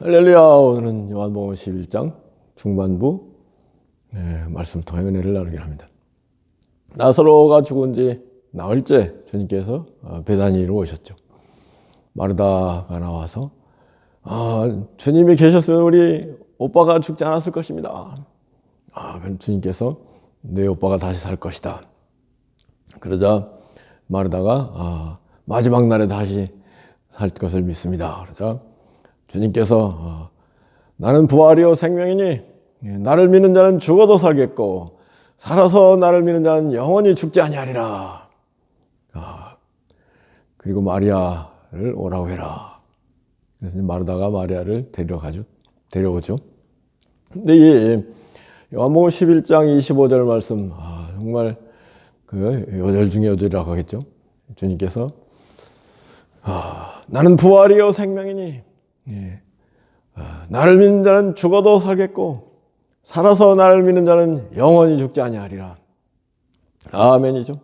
할렐루야 오늘은 요한복음 11장 중반부 네, 말씀 통해 은혜를 나누게 합니다. 나사로가 죽은 지 나흘째 주님께서 어, 베다니로 오셨죠. 마르다가 나와서 아, 주님이 계셨으면 우리 오빠가 죽지 않았을 것입니다. 아, 그럼 주님께서 내 오빠가 다시 살 것이다. 그러자 마르다가 아, 마지막 날에 다시 살 것을 믿습니다. 그러자 주님께서 어, 나는 부활이요 생명이니 예, 나를 믿는 자는 죽어도 살겠고 살아서 나를 믿는 자는 영원히 죽지 아니하리라. 아, 그리고 마리아를 오라고 해라. 그래서 마르다가 마리아를 데려가죠. 데려오죠. 근데 이 요한복음 11장 25절 말씀 아, 정말 그 요절 중에 요절이라고 하겠죠. 주님께서 아, 나는 부활이요 생명이니 예. 아, 나를 믿는 자는 죽어도 살겠고 살아서 나를 믿는 자는 영원히 죽지 아니하리라. 아멘이죠.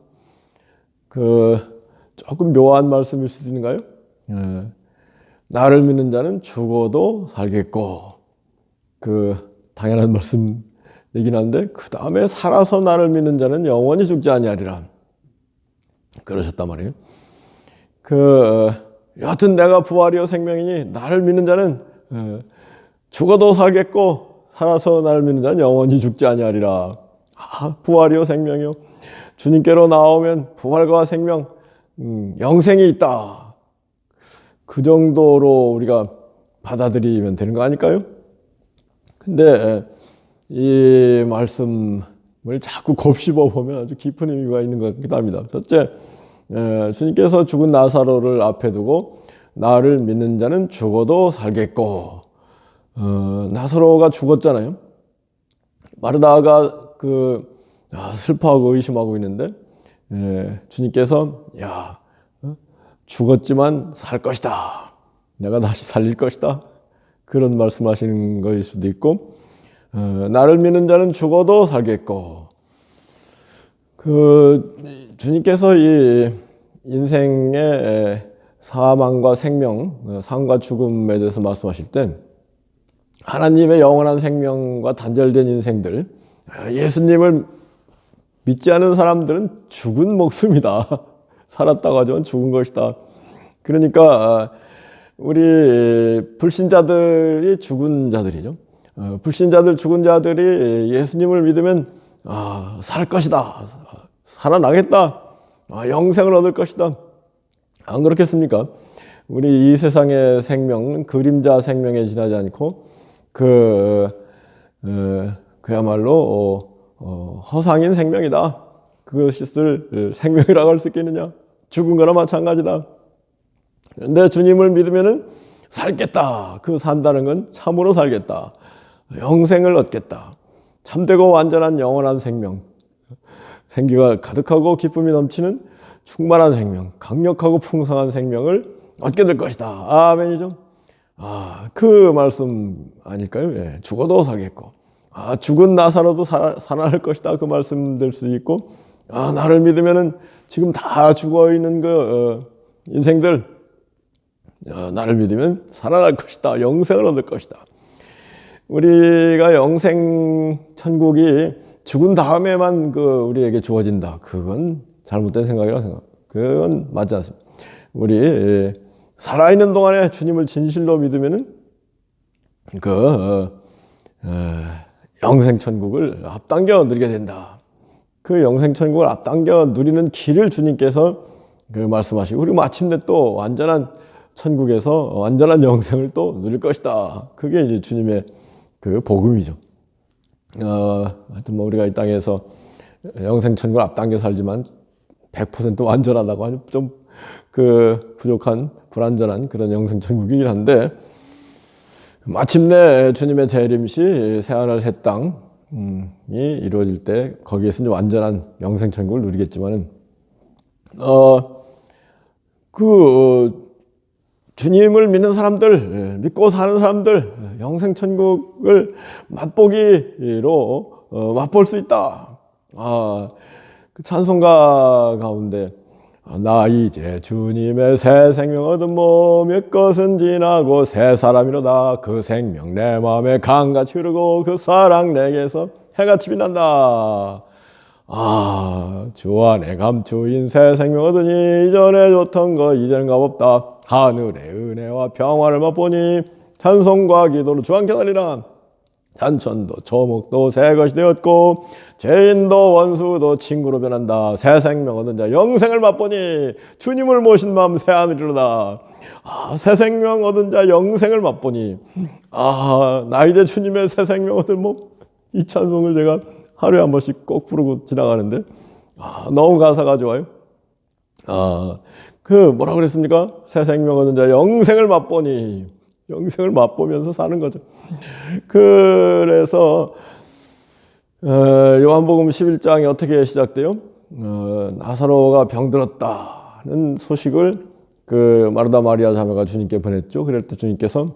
그 조금 묘한 말씀일 수도 있는가요? 예. 나를 믿는 자는 죽어도 살겠고 그 당연한 말씀이긴 한데 그 다음에 살아서 나를 믿는 자는 영원히 죽지 아니하리라. 그러셨단 말이에요. 그 여하튼 내가 부활이요 생명이니 나를 믿는 자는 어, 죽어도 살겠고 살아서 나를 믿는 자는 영원히 죽지 아니하리라. 아, 부활이요 생명이요. 주님께로 나오면 부활과 생명, 음, 영생이 있다. 그 정도로 우리가 받아들이면 되는 거 아닐까요? 근데 이 말씀을 자꾸 곱씹어 보면 아주 깊은 의미가 있는 것 같기도 합니다. 첫째, 에, 주님께서 죽은 나사로를 앞에 두고 나를 믿는 자는 죽어도 살겠고 어, 나사로가 죽었잖아요. 마르다가 그 아, 슬퍼하고 의심하고 있는데 에, 주님께서 야 어? 죽었지만 살 것이다. 내가 다시 살릴 것이다. 그런 말씀하시는 것일 수도 있고 어, 나를 믿는 자는 죽어도 살겠고 그 주님께서 이 인생의 사망과 생명, 어, 삶과 죽음에 대해서 말씀하실 때 하나님의 영원한 생명과 단절된 인생들, 아, 예수님을 믿지 않은 사람들은 죽은 목숨이다. 살았다고 하지만 죽은 것이다. 그러니까 아, 우리 불신자들이 죽은 자들이죠. 어, 불신자들 죽은 자들이 예수님을 믿으면 아, 살 것이다. 살아나겠다. 아, 영생을 얻을 것이다. 안 그렇겠습니까? 우리 이 세상의 생명은 그림자 생명에 지나지 않고 그 어, 그야말로 어, 어, 허상인 생명이다. 그것을 생명이라고 할 수 있겠느냐? 죽은 거나 마찬가지다. 근데 주님을 믿으면은 살겠다. 그 산다는 건 참으로 살겠다. 영생을 얻겠다. 참되고 완전한 영원한 생명. 생기가 가득하고 기쁨이 넘치는 충만한 생명, 강력하고 풍성한 생명을 얻게 될 것이다. 아멘이죠. 아, 그 말씀 아닐까요? 예, 죽어도 살겠고, 아, 죽은 나사로도 살, 살아날 것이다. 그 말씀 될 수 있고, 아, 나를 믿으면은 지금 다 죽어 있는 그 어, 인생들, 어, 나를 믿으면 살아날 것이다. 영생을 얻을 것이다. 우리가 영생 천국이 죽은 다음에만 그 우리에게 주어진다. 그건 잘못된 생각이라 생각. 그건 맞지 않습니다. 우리 살아있는 동안에 주님을 진실로 믿으면은 그 어, 어, 영생 천국을 앞당겨 누리게 된다. 그 영생 천국을 앞당겨 누리는 길을 주님께서 그 말씀하시고 우리 마침내 또 완전한 천국에서 완전한 영생을 또 누릴 것이다. 그게 이제 주님의 그 복음이죠. 어, 하여튼 뭐 우리가 이 땅에서 영생 천국을 앞당겨 살지만 100% 완전하다고 하면 좀그 부족한 불완전한 그런 영생 천국이긴 한데 마침내 주님의 재림 시 새하늘 새 땅이 이루어질 때 거기에서 이제 완전한 영생 천국을 누리겠지만은 어그 주님을 믿는 사람들, 믿고 사는 사람들, 영생 천국을 맛보기로 어, 맛볼 수 있다. 아, 그 찬송가 가운데 나 이제 주님의 새 생명 얻은 몸의 것은 지나고 새 사람이로다 그 생명 내 마음에 강같이 흐르고 그 사랑 내게서 해같이 빛난다 아, 주 안에 감추인 새 생명 얻으니 이전에 좋던 거 이제는 값없다. 하늘의 은혜와 평화를 맛보니 찬송과 기도로 주 안께 달리라. 잔천도 조목도 새 것이 되었고 죄인도 원수도 친구로 변한다. 새 생명 얻은 자 영생을 맛보니 주님을 모신 마음 새 하늘이로다. 아, 새 생명 얻은 자 영생을 맛보니 아, 나 이제 주님의 새 생명 얻은 몸이 찬송을 제가 하루에 한 번씩 꼭 부르고 지나가는데 아, 너무 가사가 좋아요. 아, 그 뭐라 그랬습니까? 새 생명 얻은 자 영생을 맛보니 영생을 맛보면서 사는 거죠. 그래서 어, 요한복음 11장이 어떻게 시작돼요? 어, 나사로가 병들었다는 소식을 그 마르다 마리아 자매가 주님께 보냈죠. 그럴 때 주님께서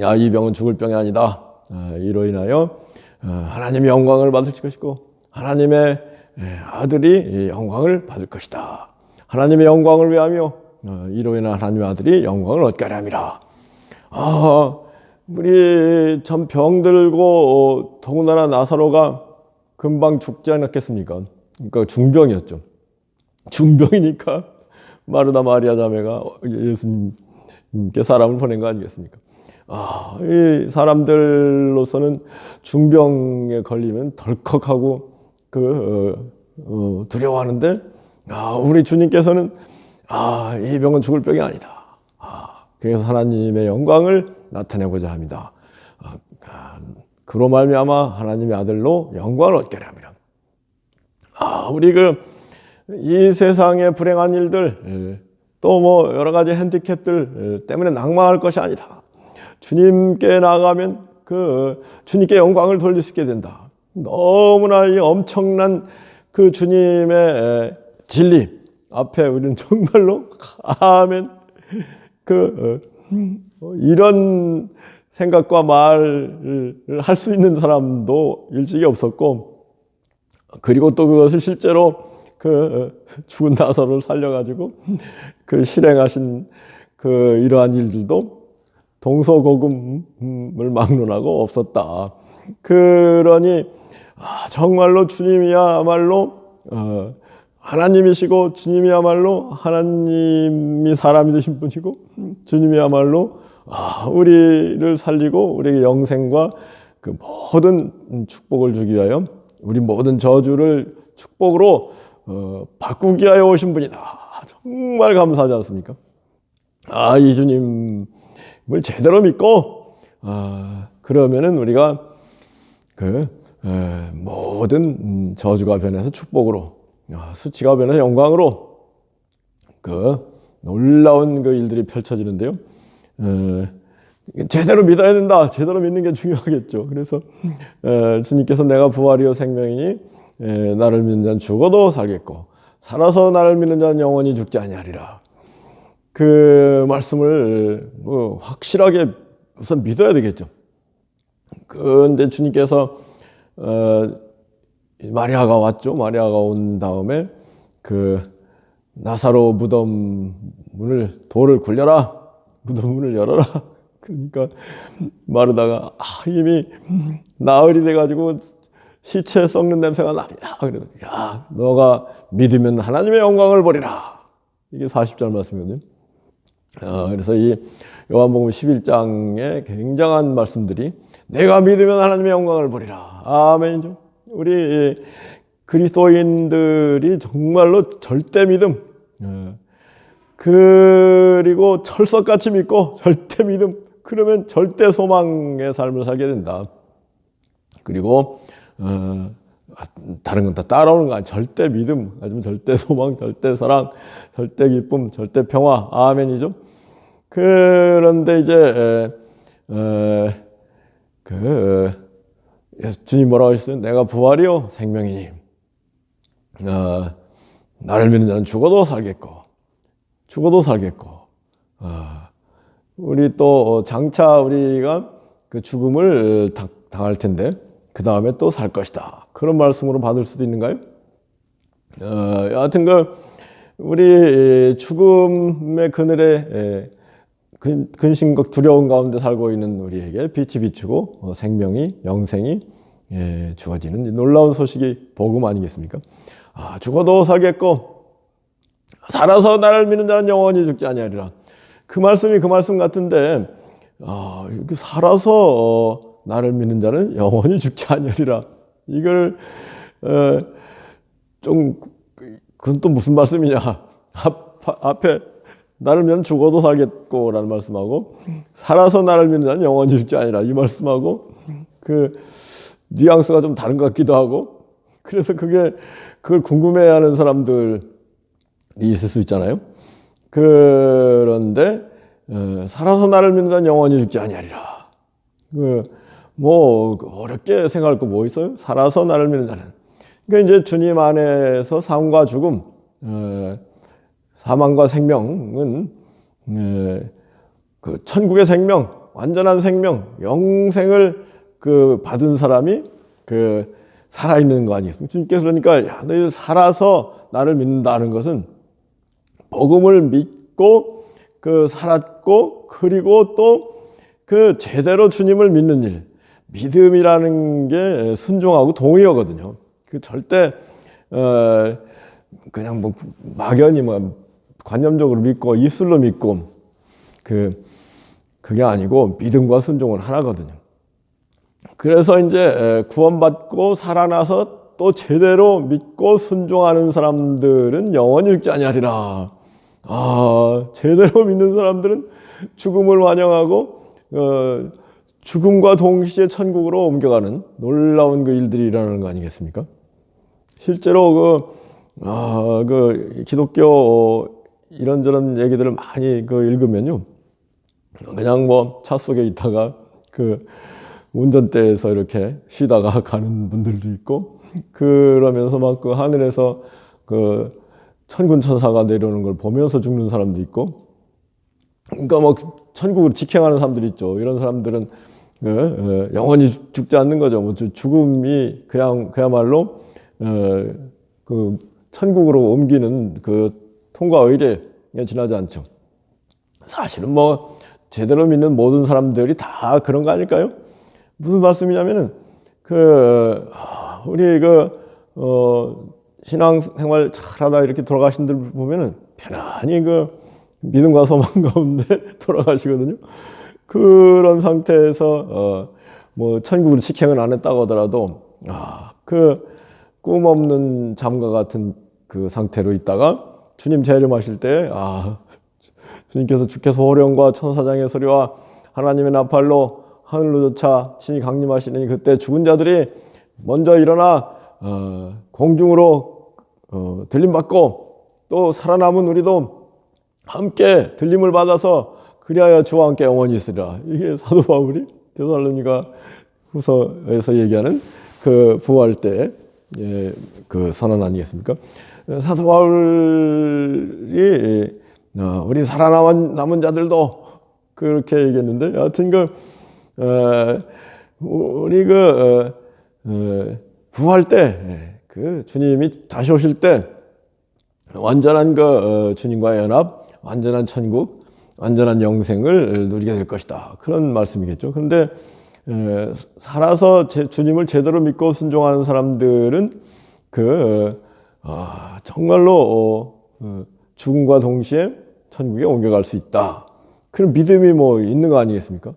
야 이 병은 죽을 병이 아니다. 아, 이로 인하여 어, 하나님의 영광을 받을 것이고 하나님의 예, 아들이 영광을 받을 것이다. 하나님의 영광을 위하며 어, 이로 인한 하나님의 아들이 영광을 얻게 함이라. 아, 우리 참 병들고 어, 더군다나 나사로가 금방 죽지 않았겠습니까? 그러니까 중병이었죠. 중병이니까 마르다 마리아 자매가 예수님께 사람을 보낸 거 아니겠습니까? 아, 이 사람들로서는 중병에 걸리면 덜컥하고 그 어, 어, 두려워하는데 아, 우리 주님께서는 아, 이 병은 죽을 병이 아니다. 아, 그래서 하나님의 영광을 나타내고자 합니다. 아, 그로 말미암아 하나님의 아들로 영광을 얻게 합니다. 아, 우리 그 이 세상의 불행한 일들 또 뭐 여러 가지 핸디캡들 때문에 낭망할 것이 아니다. 주님께 나가면 그 주님께 영광을 돌릴 수 있게 된다. 너무나 이 엄청난 그 주님의 진리 앞에 우리는 정말로 아멘 그 어, 이런 생각과 말을 할 수 있는 사람도 일찍이 없었고 그리고 또 그것을 실제로 그 죽은 나사로를 살려가지고 그 실행하신 그 이러한 일들도 동서고금을 막론하고 없었다. 그러니 아, 정말로 주님이야말로 어, 하나님이시고 주님이야말로 하나님이 사람이 되신 분이고 주님이야말로 아, 우리를 살리고 우리에게 영생과 그 모든 축복을 주기 위하여 우리 모든 저주를 축복으로 어, 바꾸기 위하여 오신 분이다. 정말 감사하지 않습니까? 아, 이 주님 을 제대로 믿고, 아, 그러면은 우리가 그, 에, 모든 음, 저주가 변해서 축복으로, 아, 수치가 변해서 영광으로, 그, 놀라운 그 일들이 펼쳐지는데요. 에, 제대로 믿어야 된다. 제대로 믿는 게 중요하겠죠. 그래서 에, 주님께서 내가 부활이요 생명이니 에, 나를 믿는 자는 죽어도 살겠고 살아서 나를 믿는 자는 영원히 죽지 아니하리라. 그 말씀을 뭐 확실하게 우선 믿어야 되겠죠. 그런데 주님께서 어, 마리아가 왔죠. 마리아가 온 다음에 그 나사로 무덤 문을 돌을 굴려라. 무덤 문을 열어라. 그러니까 마르다가 아, 이미 나흘이 돼가지고 시체 썩는 냄새가 납니다. 그래서 야, 너가 믿으면 하나님의 영광을 보리라. 이게 40절 말씀이거든요. 어, 그래서 이 요한복음 11장에 굉장한 말씀들이 내가 믿으면 하나님의 영광을 보리라. 아멘이죠. 우리 그리스도인들이 정말로 절대 믿음, 어, 그리고 철석같이 믿고 절대 믿음, 그러면 절대 소망의 삶을 살게 된다. 그리고 어, 다른 건 다 따라오는 거 아니야. 절대 믿음, 아니면 절대 소망, 절대 사랑, 절대 기쁨, 절대 평화. 아멘이죠. 그런데 이제 에, 에, 그 주님 뭐라고 하셨어요? 내가 부활이요 생명이니 어, 나를 믿는 자는 죽어도 살겠고 죽어도 살겠고 어, 우리 또 장차 우리가 그 죽음을 당할 텐데 그 다음에 또 살 것이다. 그런 말씀으로 받을 수도 있는가요? 어, 여하튼 그 우리 죽음의 그늘에 에, 근- 근심과 두려움 가운데 살고 있는 우리에게 빛이 비추고 어, 생명이 영생이 예, 주어지는 이 놀라운 소식이 복음 아니겠습니까? 아, 죽어도 살겠고 살아서 나를 믿는 자는 영원히 죽지 아니하리라. 그 말씀이 그 말씀 같은데 아, 살아서 어, 나를 믿는 자는 영원히 죽지 아니하리라. 이걸 어, 좀 그건 또 무슨 말씀이냐? 앞, 앞에 나를 믿는 죽어도 살겠고라는 말씀하고 살아서 나를 믿는 자는 영원히 죽지 아니라 이 말씀하고 그 뉘앙스가 좀 다른 것 같기도 하고 그래서 그게 그걸 궁금해하는 사람들이 있을 수 있잖아요. 그런데 어, 살아서 나를 믿는 자는 영원히 죽지 아니하리라. 그 뭐 어렵게 생각할 거 뭐 있어요? 살아서 나를 믿는 자는. 그러니까 이제 주님 안에서 삶과 죽음, 어, 사망과 생명은 어, 그 천국의 생명, 완전한 생명, 영생을 그 받은 사람이 그 살아 있는 거 아니겠습니까? 주님께서 그러니까 야, 너희 살아서 나를 믿는다는 것은 복음을 믿고 그 살았고 그리고 또 그 제대로 주님을 믿는 일 믿음이라는 게 순종하고 동의어거든요. 그 절대 어 그냥 뭐 막연히 뭐 관념적으로 믿고 입술로 믿고 그 그게 아니고 믿음과 순종은 하나거든요. 그래서 이제 구원받고 살아나서 또 제대로 믿고 순종하는 사람들은 영원히 죽지 아니하리라. 아, 제대로 믿는 사람들은 죽음을 환영하고 어, 죽음과 동시에 천국으로 옮겨가는 놀라운 그 일들이 일어나는 거 아니겠습니까? 실제로 그, 아, 그 기독교 이런저런 얘기들을 많이 그 읽으면요. 그냥 뭐 차 속에 있다가 그 운전대에서 이렇게 쉬다가 가는 분들도 있고 그러면서 막 그 하늘에서 그 천군 천사가 내려오는 걸 보면서 죽는 사람도 있고 그러니까 뭐 천국을 직행하는 사람들이 있죠. 이런 사람들은 영원히 죽지 않는 거죠. 뭐 죽음이 그냥 그야말로 어, 그 천국으로 옮기는 그 통과 의례에 지나지 않죠. 사실은 뭐 제대로 믿는 모든 사람들이 다 그런 거 아닐까요? 무슨 말씀이냐면은 그 우리 그 어 신앙생활 잘하다 이렇게 돌아가신 분 보면은 편안히 그 믿음과 소망 가운데 돌아가시거든요. 그런 상태에서 어 뭐 천국으로 직행을 안 했다고 하더라도 아 그 꿈 없는 잠과 같은 그 상태로 있다가 주님 재림하실 때 아 주님께서 주께서 호령과 천사장의 소리와 하나님의 나팔로 하늘로 쫓아 신이 강림하시니 그때 죽은 자들이 먼저 일어나 어, 공중으로 어, 들림 받고 또 살아남은 우리도 함께 들림을 받아서 그리하여 주와 함께 영원히 있으리라. 이게 사도 바울이 데살로니가 후서에서 얘기하는 그 부활 때 예, 그 선언 아니겠습니까? 사도 바울이 어, 우리 살아남은 남은 자들도 그렇게 얘기했는데 여하튼 그 어, 우리 그 어, 어, 부활 때 그 주님이 다시 오실 때 완전한 그 어, 주님과의 연합, 완전한 천국, 완전한 영생을 누리게 될 것이다. 그런 말씀이겠죠. 그런데 에, 살아서 제, 주님을 제대로 믿고 순종하는 사람들은 그 아, 정말로 어, 어, 죽음과 동시에 천국에 옮겨갈 수 있다. 그런 믿음이 뭐 있는 거 아니겠습니까?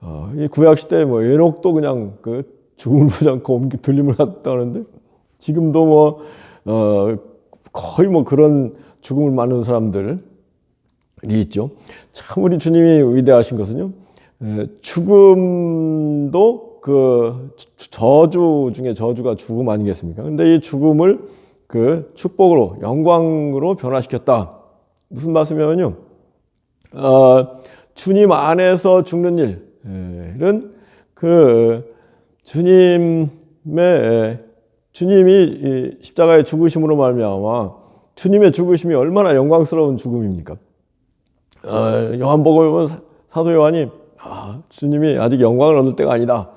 어, 이 구약 시대에 뭐 에녹도 그냥 그 죽음을 보지 않고 옮겨 들림을 갔다는데 지금도 뭐 어, 거의 뭐 그런 죽음을 맞는 사람들이 있죠. 참 우리 주님이 위대하신 것은요. 에, 죽음도 그 저주 중에 저주가 죽음 아니겠습니까? 근데 이 죽음을 그 축복으로 영광으로 변화시켰다. 무슨 말씀이냐면요. 어, 주님 안에서 죽는 일은 그 주님의 주님이 십자가의 죽으심으로 말미암아 주님의 죽으심이 얼마나 영광스러운 죽음입니까? 어, 요한복음에 보면 사도 요한이 아, 주님이 아직 영광을 얻을 때가 아니다.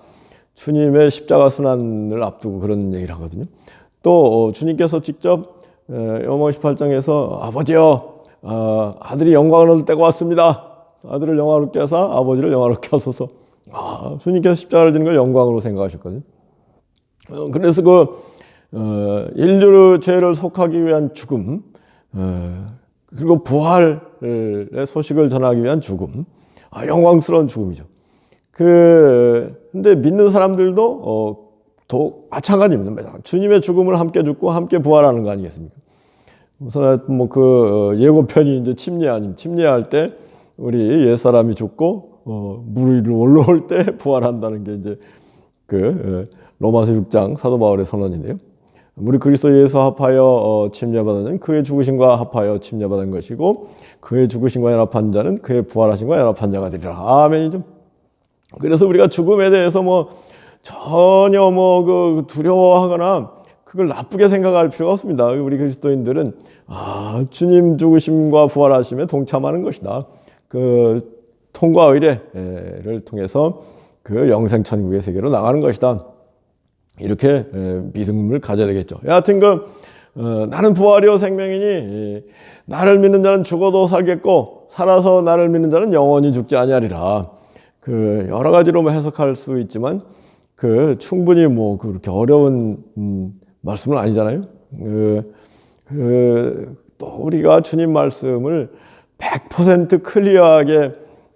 주님의 십자가 순환을 앞두고 그런 얘기를 하거든요. 또 어, 주님께서 직접 요한복음 18장에서 아버지여 아, 아들이 영광을 얻을 때가 왔습니다. 아들을 영화롭게 하사 아버지를 영화롭게 하소서. 아, 주님께서 십자가를 지는 걸 영광으로 생각하셨거든요. 어, 그래서 그 어, 인류의 죄를 속하기 위한 죽음, 어, 그리고 부활의 소식을 전하기 위한 죽음, 아, 영광스러운 죽음이죠. 그 근데 믿는 사람들도 어, 도 마찬가지입니다. 주님의 죽음을 함께 죽고 함께 부활하는 거 아니겠습니까? 우선 뭐 그 예고편이 이제 침례 아님 침례할 때 우리 옛 사람이 죽고 어, 물 위로 올라올 때 부활한다는 게 이제 그 어, 로마서 6장 사도 바울의 선언인데요. 우리 그리스도 예수 합하여 어, 침례받은 그의 죽으심과 합하여 침례받은 것이고 그의 죽으심과 연합한 자는 그의 부활하심과 연합한 자가 되리라. 아멘이죠. 그래서 우리가 죽음에 대해서 뭐 전혀 뭐 그 두려워하거나 그걸 나쁘게 생각할 필요가 없습니다. 우리 그리스도인들은 아, 주님 죽으심과 부활하심에 동참하는 것이다. 그 통과 의례를 통해서 그 영생 천국의 세계로 나가는 것이다. 이렇게 믿음을 가져야 되겠죠. 여하튼 그 어, 나는 부활이요 생명이니 나를 믿는 자는 죽어도 살겠고 살아서 나를 믿는 자는 영원히 죽지 아니하리라. 그 여러 가지로 뭐 해석할 수 있지만 그 충분히 뭐 그렇게 어려운 음, 말씀은 아니잖아요. 그, 그, 또 우리가 주님 말씀을 100% 클리어하게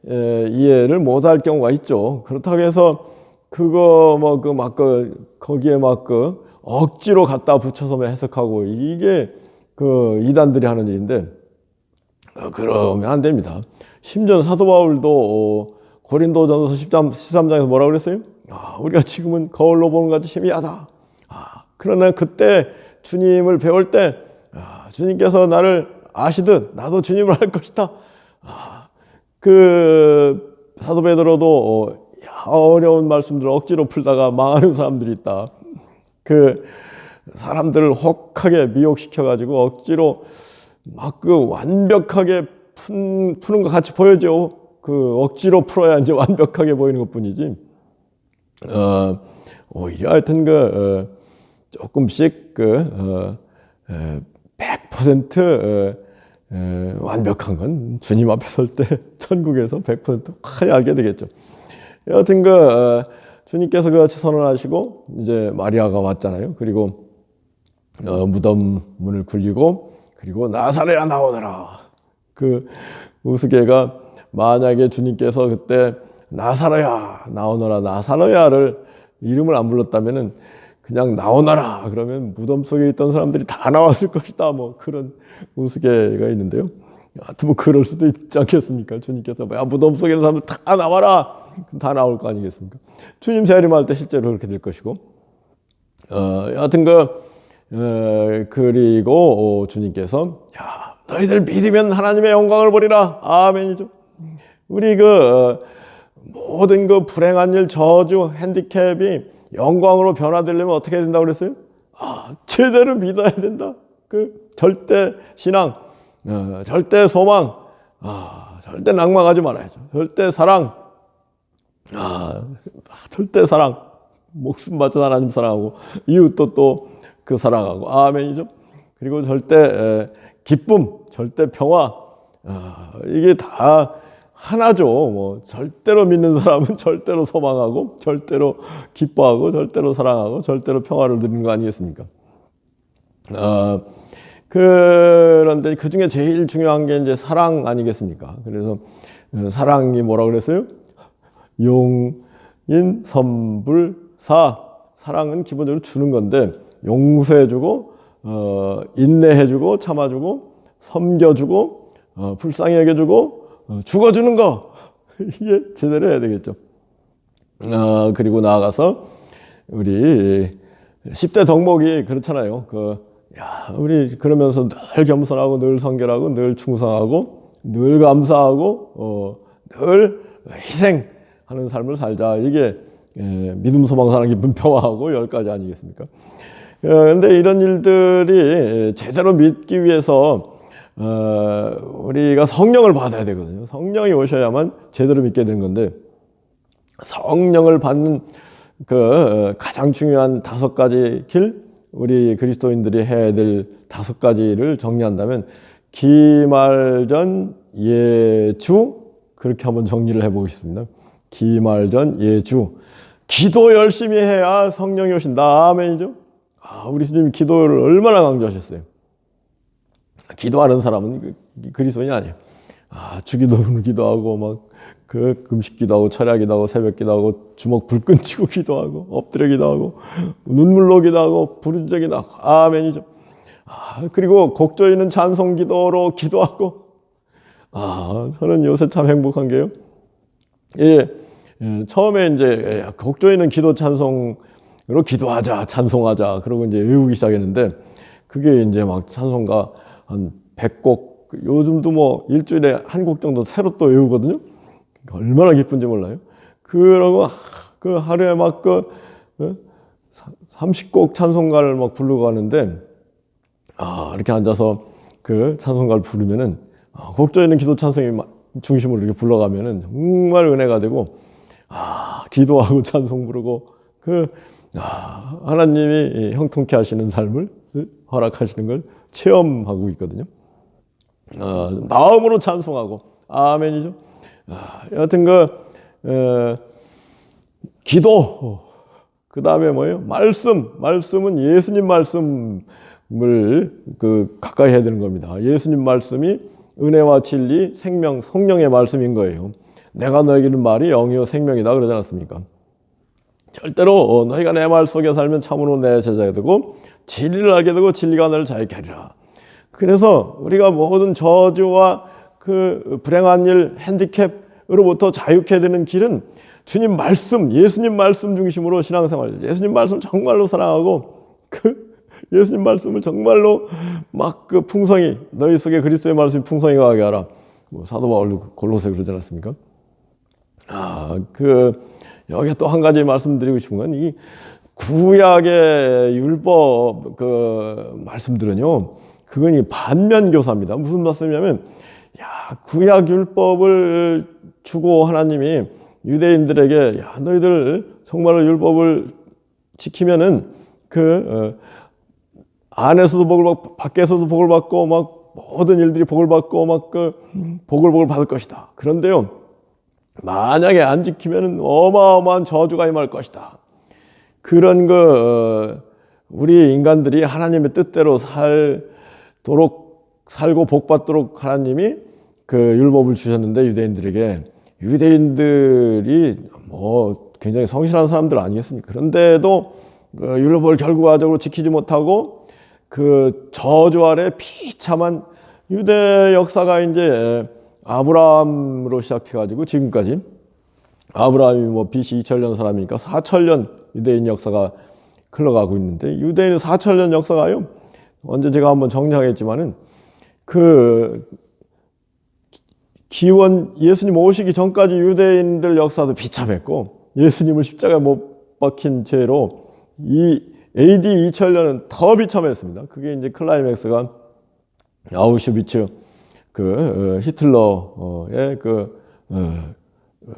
에, 이해를 못할 경우가 있죠. 그렇다고 해서 그거 뭐 그 막 그 거기에 막 그 억지로 갖다 붙여서 해석하고 이게 그 이단들이 하는 일인데 어, 그러면 안 됩니다. 심지어 사도 바울도 어, 고린도전서 13, 13장에서 뭐라고 그랬어요? 아, 우리가 지금은 거울로 보는 것 같이 희미하다. 아, 그러나 그때 주님을 배울 때 아, 주님께서 나를 아시듯 나도 주님을 알 것이다. 아, 그 사도 베드로도 어, 어려운 말씀들을 억지로 풀다가 망하는 사람들이 있다. 그 사람들을 혹하게 미혹시켜 가지고 억지로 막 그 완벽하게 푼, 푸는 것 같이 보여줘. 그 억지로 풀어야 이제 완벽하게 보이는 것 뿐이지. 어, 오히려 하여튼 그, 어, 조금씩 그, 어, 에, 100% 어, 에, 완벽한 건 주님 앞에 설 때 천국에서 100% 많이 알게 되겠죠. 여하튼 그, 어, 주님께서 그같이 선언하시고 이제 마리아가 왔잖아요. 그리고 어, 무덤 문을 굴리고 그리고 나사렛아 나오너라. 그 우스개가 만약에 주님께서 그때 나사로야 나오너라 나사로야를 이름을 안 불렀다면은 그냥 나오너라 그러면 무덤 속에 있던 사람들이 다 나왔을 것이다 뭐 그런 우스개가 있는데요. 하여튼 뭐 그럴 수도 있지 않겠습니까? 주님께서 야 무덤 속에 있는 사람들 다 나와라 다 나올 거 아니겠습니까? 주님 재림할 때 실제로 그렇게 될 것이고 어, 여하튼 그 어, 그리고 어, 주님께서 야 너희들 믿으면 하나님의 영광을 보리라 아멘이죠. 우리 그 어, 모든 그 불행한 일, 저주, 핸디캡이 영광으로 변화되려면 어떻게 해야 된다고 그랬어요? 아, 제대로 믿어야 된다. 그 절대 신앙, 어, 절대 소망, 아, 절대 낭망하지 말아야죠. 절대 사랑, 아, 절대 사랑, 목숨 바쳐 하나님 사랑하고 이웃도 또 그 사랑하고 아멘이죠. 그리고 절대 에, 기쁨, 절대 평화, 아, 이게 다 하나죠. 뭐 절대로 믿는 사람은 절대로 소망하고 절대로 기뻐하고 절대로 사랑하고 절대로 평화를 누리는 거 아니겠습니까? 어, 그런데 그 중에 제일 중요한 게 이제 사랑 아니겠습니까? 그래서 어, 사랑이 뭐라 그랬어요? 용인 선불사 사랑은 기본적으로 주는 건데 용서해주고 어, 인내해주고 참아주고 섬겨주고 어, 불쌍히 여겨주고 어, 죽어주는 거 이게 제대로 해야 되겠죠. 어, 그리고 나아가서 우리 10대 덕목이 그렇잖아요. 그, 야, 우리 그러면서 늘 겸손하고 늘 성결하고 늘 충성하고 늘 감사하고 어, 늘 희생 하는 삶을 살자. 이게 예, 믿음, 소망, 사랑, 기쁨, 평화하고 열 가지 아니겠습니까? 그런데 어, 이런 일들이 제대로 믿기 위해서 어, 우리가 성령을 받아야 되거든요. 성령이 오셔야만 제대로 믿게 되는 건데 성령을 받는 그 가장 중요한 다섯 가지 길 우리 그리스도인들이 해야 될 다섯 가지를 정리한다면 기말전 예주 그렇게 한번 정리를 해보겠습니다. 기말전 예주 기도 열심히 해야 성령이 오신다. 아멘이죠. 아, 우리 주님 기도를 얼마나 강조하셨어요. 기도하는 사람은 그- 그리스도인이 아니에요. 아, 주기도문을 기도하고 막 그 금식 기도하고 철야 기도하고 새벽 기도하고 주먹 불 끈 치고 기도하고 엎드려 기도하고 눈물로 기도하고 부르짖어 기도하고 아멘이죠. 아, 그리고 곡조 있는 찬송 기도로 기도하고 아, 저는 요새 참 행복한 게요. 예, 예, 처음에 이제 예, 곡조 있는 기도 찬송으로 기도하자, 찬송하자, 그러고 이제 외우기 시작했는데 그게 이제 막 찬송가 한 100곡, 요즘도 뭐 일주일에 한 곡 정도 새로 또 외우거든요. 그러니까 얼마나 기쁜지 몰라요. 그러고 하- 그 하루에 막그 30곡 찬송가를 막 부르고 가는데 아, 이렇게 앉아서 그 찬송가를 부르면은 아, 곡조 있는 기도 찬송이 마- 중심으로 이렇게 불러가면은 정말 은혜가 되고 아, 기도하고 찬송 부르고 그 아, 하나님이 이 형통케 하시는 삶을 그 허락하시는 걸 체험하고 있거든요. 어, 마음으로 찬송하고 아멘이죠. 아, 여하튼 그 어, 기도 그 다음에 뭐예요? 말씀 말씀은 예수님 말씀을 그 가까이 해야 되는 겁니다. 예수님 말씀이 은혜와 진리, 생명, 성령의 말씀인 거예요. 내가 너에게는 말이 영이요 생명이다 그러지 않았습니까? 절대로 어, 너희가 내 말 속에 살면 참으로 내 제자가 되고 진리를 알게 되고 진리가 너를 자유케 하리라. 그래서 우리가 모든 저주와 그 불행한 일, 핸디캡으로부터 자유케 되는 길은 주님 말씀, 예수님 말씀 중심으로 신앙생활, 예수님 말씀 정말로 사랑하고 그 예수님 말씀을 정말로 막 그 풍성히 너희 속에 그리스도의 말씀이 풍성히 가게 하라. 뭐 사도 바울도 골로새 그러지 않았습니까? 아, 그 여기 또 한 가지 말씀드리고 싶은 건 이 구약의 율법 그 말씀들은요. 그건 이 반면 교사입니다. 무슨 말씀이냐면 야, 구약 율법을 주고 하나님이 유대인들에게 야, 너희들 정말로 율법을 지키면은 그 어, 안에서도 복을 받고 밖에서도 복을 받고 막 모든 일들이 복을 받고 막 그 복을 복을 받을 것이다. 그런데요. 만약에 안 지키면은 어마어마한 저주가 임할 것이다. 그런 그 어, 우리 인간들이 하나님의 뜻대로 살도록 살고 복 받도록 하나님이 그 율법을 주셨는데 유대인들에게 유대인들이 뭐 굉장히 성실한 사람들 아니겠습니까? 그런데도 그 율법을 결과적으로 지키지 못하고 그 저주 아래 비참한 유대 역사가 이제 아브라함으로 시작해가지고 지금까지 아브라함이 뭐 BC 2000년 사람이니까 4000년 유대인 역사가 흘러가고 있는데 유대인의 4000년 역사가요 언제 제가 한번 정리하겠지만은 그 기원 예수님 오시기 전까지 유대인들 역사도 비참했고 예수님을 십자가에 못 박힌 채로 이 AD 2000년은 더 비참했습니다. 그게 이제 클라이맥스가 아우슈비츠 그 어, 히틀러의 그 어, 어,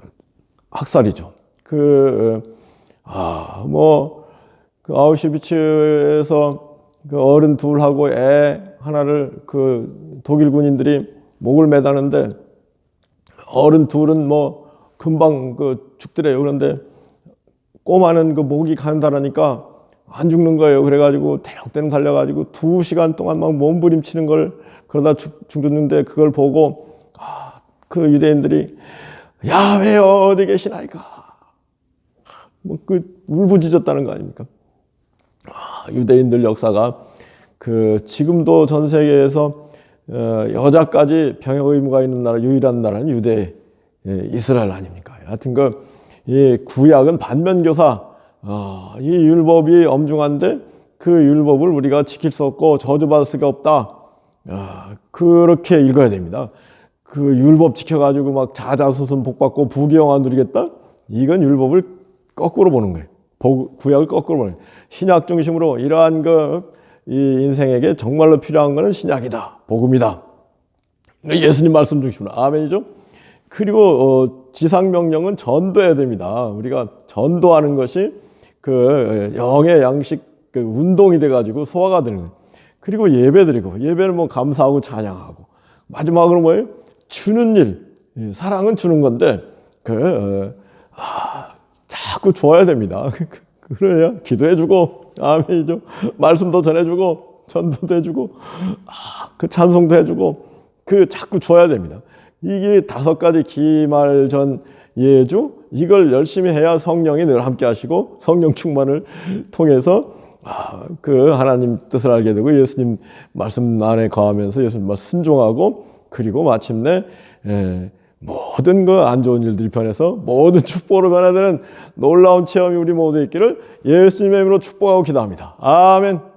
학살이죠. 그 아, 뭐, 그 아우슈비츠에서 그 어른 둘하고 애 하나를 그 독일 군인들이 목을 매다는데 어른 둘은 뭐 금방 그 죽더래요. 그런데 꼬마는 그 목이 간다라니까 안 죽는 거예요. 그래가지고 대역대는 달려가지고 두 시간 동안 막 몸부림치는 걸 그러다 죽, 죽는데 그걸 보고 아, 그 유대인들이 야왜 어디 계시나이까 뭐그 울부짖었다는 거 아닙니까? 아, 유대인들 역사가 그 지금도 전 세계에서 어, 여자까지 병역 의무가 있는 나라 유일한 나라는 유대 예, 이스라엘 아닙니까? 하여튼 그이 구약은 반면교사 아, 이 율법이 엄중한데 그 율법을 우리가 지킬 수 없고 저주받을 수가 없다. 아, 그렇게 읽어야 됩니다. 그 율법 지켜가지고 막 자자수순 복받고 부귀영화 누리겠다? 이건 율법을 거꾸로 보는 거예요. 복- 구약을 거꾸로 보는 거예요. 신약 중심으로 이러한 그 이 인생에게 정말로 필요한 것은 신약이다. 복음이다. 예수님 말씀 중심으로 아멘이죠. 그리고 어, 지상 명령은 전도해야 됩니다. 우리가 전도하는 것이 그 영의 양식 그 운동이 돼가지고 소화가 되는 거예요. 그리고 예배 드리고 예배는 뭐 감사하고 찬양하고 마지막으로 뭐예요? 주는 일. 예, 사랑은 주는 건데 그 어, 아, 자꾸 줘야 됩니다. 그래야 기도해주고 아멘이죠. 말씀도 전해주고 전도도 해주고 아, 그 찬송도 해주고 그 자꾸 줘야 됩니다. 이게 다섯 가지 기말 전 예주 이걸 열심히 해야 성령이 늘 함께 하시고 성령 충만을 통해서 아, 그 하나님 뜻을 알게 되고 예수님 말씀 안에 거하면서 예수님 말 순종하고 그리고 마침내 예, 모든 그안 좋은 일들이 변해서 모든 축복으로 변화되는 놀라운 체험이 우리 모두 있기를 예수님의 이름으로 축복하고 기도합니다. 아멘.